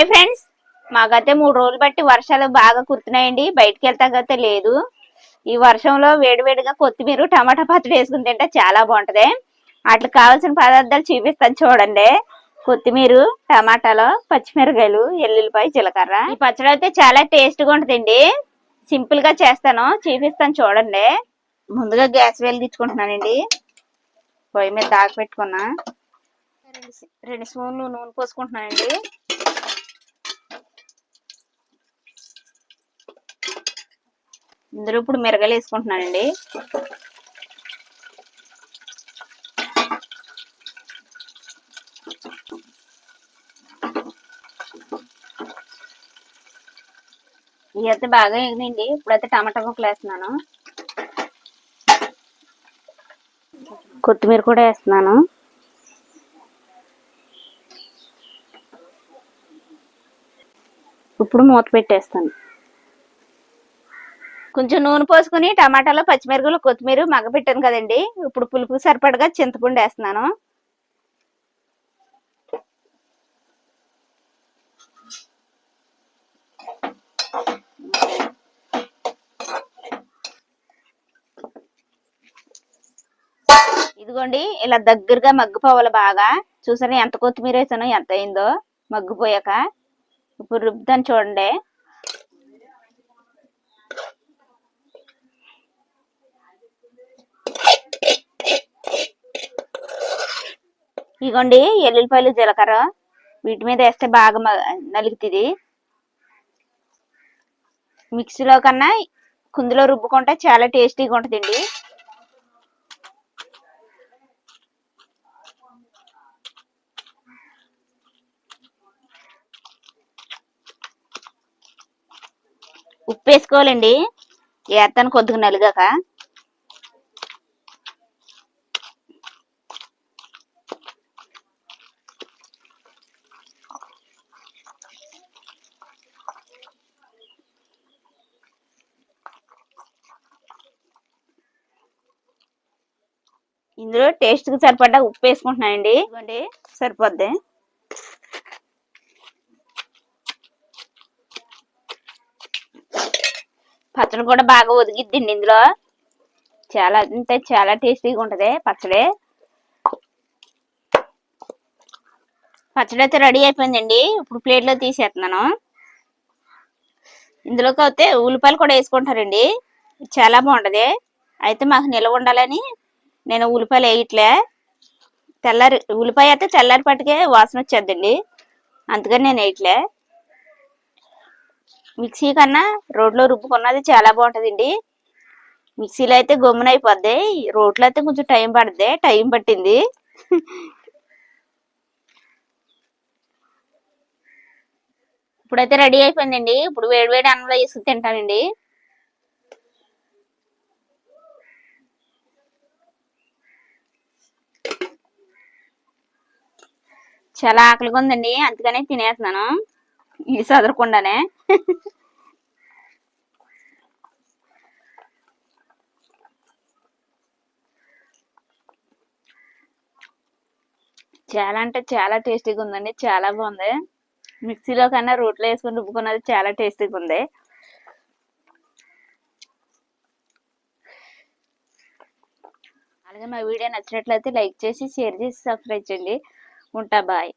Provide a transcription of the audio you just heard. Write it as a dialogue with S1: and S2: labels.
S1: Hi friends. మాకైతే మూడు రోజులు బట్టి వర్షాలు బాగా కురుతున్నాయండి. బయటికి వెళ్తాకైతే లేదు ఈ వర్షంలో వేడివేడిగా కొత్తిమీర టమాటా పచ్చడి వేసుకుని తింటే చాలా బాగుంటది. వాటికి కావాల్సిన పదార్థాలు చూపిస్తాను చూడండి. కొత్తిమీర టమాటాలు పచ్చిమిరకాయలు ఎల్లుల్లిపాయ జీలకర్ర. ఈ పచ్చడి అయితే చాలా టేస్ట్గా సింపుల్గా సింపుల్గా చేస్తాను. చూపిస్తాను చూడండి. ముందుగా గ్యాస్ వెలిగించుకుంటున్నానండి పొయ్యి మీద దాకా పెట్టుకున్నా. రెండు రెండు స్పూన్లు నూనె పోసుకుంటున్నానండి. ఇందులో ఇప్పుడు మిరగలు వేసుకుంటున్నానండి. ఇవి అయితే బాగా ఎగినండి ఇప్పుడైతే టమాటా ముక్కలు వేస్తున్నాను. కొత్తిమీర కూడా వేస్తున్నాను. ఇప్పుడు మూత పెట్టేస్తాను. కొంచెం నూనె పోసుకుని టమాటాలు పచ్చిమిరపకాయలు కొత్తిమీర మగ్గపెట్టాను కదండి. ఇప్పుడు పులుపు సరిపడగా చింతపండు వేస్తున్నాను. ఇదిగోండి ఇలా దగ్గరగా మగ్గిపోవాలి బాగా. చూసారా ఎంత కొత్తిమీర వేసానో ఎంత అయిందో మగ్గిపోయాక. ఇప్పుడు రుబ్బుతాను చూడండి. ఇగోండి ఎల్లుల్లిపాయలు జీలకర్ర వీటి మీద వేస్తే బాగా నలుగుతుంది. మిక్సీలో కన్నా కుందులో రుబ్బుకుంటే చాలా టేస్టీగా ఉంటుందండి. ఉప్పు వేసుకోవాలండి. వేస్తాను కొద్దిగా నలిగాక. ఇందులో టేస్ట్కి సరిపడ్డ ఉప్పు వేసుకుంటున్నానండి. ఇవ్వండి సరిపోద్ది. పచ్చడి కూడా బాగా ఒదిగిద్దండి ఇందులో. చాలా అంటే చాలా టేస్టీగా ఉంటది పచ్చడి. పచ్చడి అయితే రెడీ అయిపోయిందండి. ఇప్పుడు ప్లేట్లో తీసేస్తున్నాను. ఇందులోకి అయితే ఉల్లిపాయలు కూడా వేసుకుంటారండి చాలా బాగుంటది. అయితే మాకు నిల్వ ఉండాలని నేను ఉల్లిపాయలు వేయట్లే. తెల్లారి ఉల్లిపాయ అయితే తెల్లారి పట్టుకే వాసన వచ్చేద్దండి. అందుకని నేను వేయట్లే. మిక్సీ కన్నా రోడ్లో రుబ్బుకున్నది చాలా బాగుంటుందండి. మిక్సీలో అయితే గమ్మున అయిపోద్ది. రోడ్లో అయితే కొంచెం టైం పడుద్ది. టైం పట్టింది. ఇప్పుడైతే రెడీ అయిపోయిందండి. ఇప్పుడు వేడి వేడి అన్నంలో వేసుకుని తింటానండి. చాలా ఆకలిగా ఉందండి. అందుకనే తినేస్తున్నాను. ఇది చదరకుండానే చాలా అంటే చాలా టేస్టీగా ఉందండి. చాలా బాగుంది. మిక్సీలో కన్నా రోట్లో వేసుకుని రుబ్బుకున్నది చాలా టేస్టీగా ఉంది. అలాగే మా వీడియో నచ్చినట్లయితే లైక్ చేసి షేర్ చేసి సబ్స్క్రైబ్ చేయండి. und dabei.